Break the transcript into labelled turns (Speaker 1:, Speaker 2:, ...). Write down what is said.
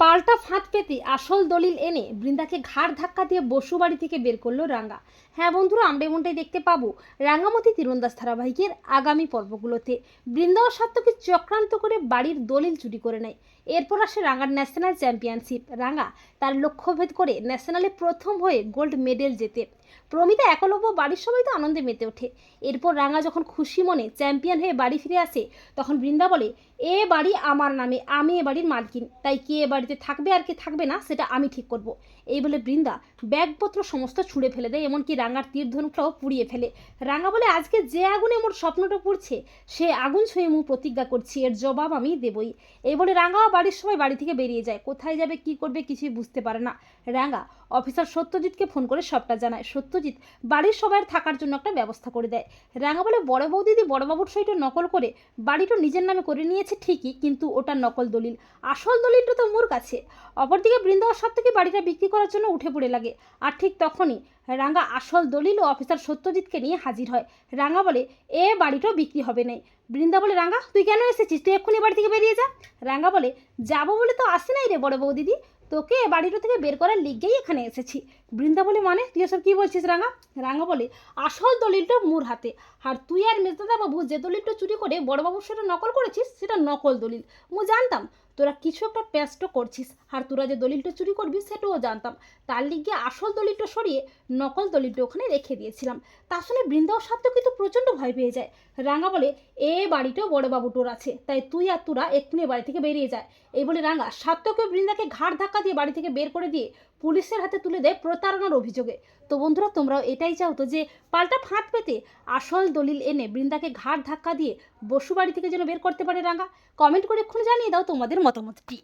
Speaker 1: পাল্টা ফাঁদ পেতে আসল দলিল এনে বৃন্দাকে ঘাড় ধাক্কা দিয়ে বসু বাড়ি থেকে বের করল রাঙ্গা। হ্যাঁ বন্ধুরা, আমরা এমনটাই দেখতে পাবো রাঙ্গামতি তীরন্দাজ ধারাবাহিকের আগামী পর্বগুলোতে। বৃন্দা ও চক্রান্ত করে বাড়ির দলিল চুরি করে নেয়। এরপর আসে রাঙ্গার ন্যাশনাল চ্যাম্পিয়নশিপ। রাঙ্গা তার লক্ষ্যভেদ করে ন্যাশনালে প্রথম হয়ে গোল্ড মেডেল জেতে। প্রমিতা একলব্য বাড়ির সবাই তো আনন্দে মেতে ওঠে। এরপর রাঙা যখন খুশি মনে চ্যাম্পিয়ন হয়ে বাড়ি ফিরে আসে, তখন বৃন্দা বলে, এ বাড়ি আমার নামে, আমি এ বাড়ির মালকিন। তাই কে এ বাড়িতে থাকবে আর কে থাকবে না, সেটা আমি ঠিক করব। এই বলে বৃন্দা ব্যাগপত্র সমস্ত ছুঁড়ে ফেলে দেয়, এমনকি রাঙার তীরধনুকটাও পুড়িয়ে ফেলে। রাঙা বলে, আজকে যে আগুনে মোর স্বপ্নটা পুড়ছে, সে আগুন ছুঁয়ে মু প্রতিজ্ঞা করছি, এর জবাব আমি দেবই। এই বলে রাঙাও বাড়ির সবাই বাড়ি থেকে বেরিয়ে যায়। কোথায় যাবে, কি করবে কিছুই বুঝতে পারে না। রাঙা অফিসার সত্যজিৎকে ফোন করে সবটা জানায়। সত্যজিৎ বাড়ির সবাই থাকার জন্য একটা ব্যবস্থা করে দেয়। রাঙা বলে, বড় বউ বৌদিদি বড়বাবুর সইটা নকল করে বাড়িটা নিজের নামে করে নিয়েছে ঠিকই, কিন্তু ওটা নকল দলিল। আসল দলিলটা তো মোর কাছে। অপরদিকে বৃন্দাবন সব থেকে বাড়িটা বিক্রি করার জন্য উঠে পড়ে লাগে। আর ঠিক তখনই রাঙা আসল দলিল ও অফিসার সত্যজিৎকে নিয়ে হাজির হয়। রাঙা বলে, এ বাড়িটাও বিক্রি হবে না বৃন্দা বলে, রাঙা, তুই কেন এসেছিস? তুই এক্ষুনি বাড়ি থেকে বেরিয়ে যা। রাঙা বলে, যাব বলে তো আসি নাই রে বড় বৌদিদি। তোকে এ বাড়িটা থেকে বের করার লিগেই এখানে এসেছি। বৃন্দা বলে মানে? তুই এসব কী বলছিস রাঙা? রাঙা বলে, আসল দলিলটা মোর হাতে। আর তুই আর বাবু যে দলিলটা চুরি করে বড়বাবুর সেটা নকল করেছিস, সেটা নকল দলিল। মু জানতাম, তোরা কিছু একটা প্যাস্ট করছিস, আর তোরা যে দলিলটা চুরি করবি, সেটাও জানতাম। তার লিগে আসল দলিলটা সরিয়ে নকল দলিলটা ওখানে রেখে দিয়েছিলাম। তা শুনে বৃন্দাও সাধ্য কিন্তু প্রচণ্ড ভয় পেয়ে যায়। রাঙা বলে, এ বাড়িটাও বড়বাবু তোর আছে, তাই তুই আর তোরা এক্ষুনি বাড়ি থেকে বেরিয়ে যায় এই বলে রাঙা সাত্যকে বৃন্দাকে ঘাড় ধাক্কা দিয়ে বাড়ি থেকে বের করে দিয়ে পুলিশের হাতে তুলে দেয় প্রতারণার অভিযোগে। তো বন্ধুরা, তোমরাও এটাই চাও তো যে পাল্টা ফাঁদ পেতে আসল দলিল এনে বৃন্দাকে ঘাট ধাক্কা দিয়ে বসু বাড়ি থেকে যেন বের করতে পারে রাঙা। কমেন্ট করে এক্ষুনি জানিয়ে দাও তোমাদের মতামতটি।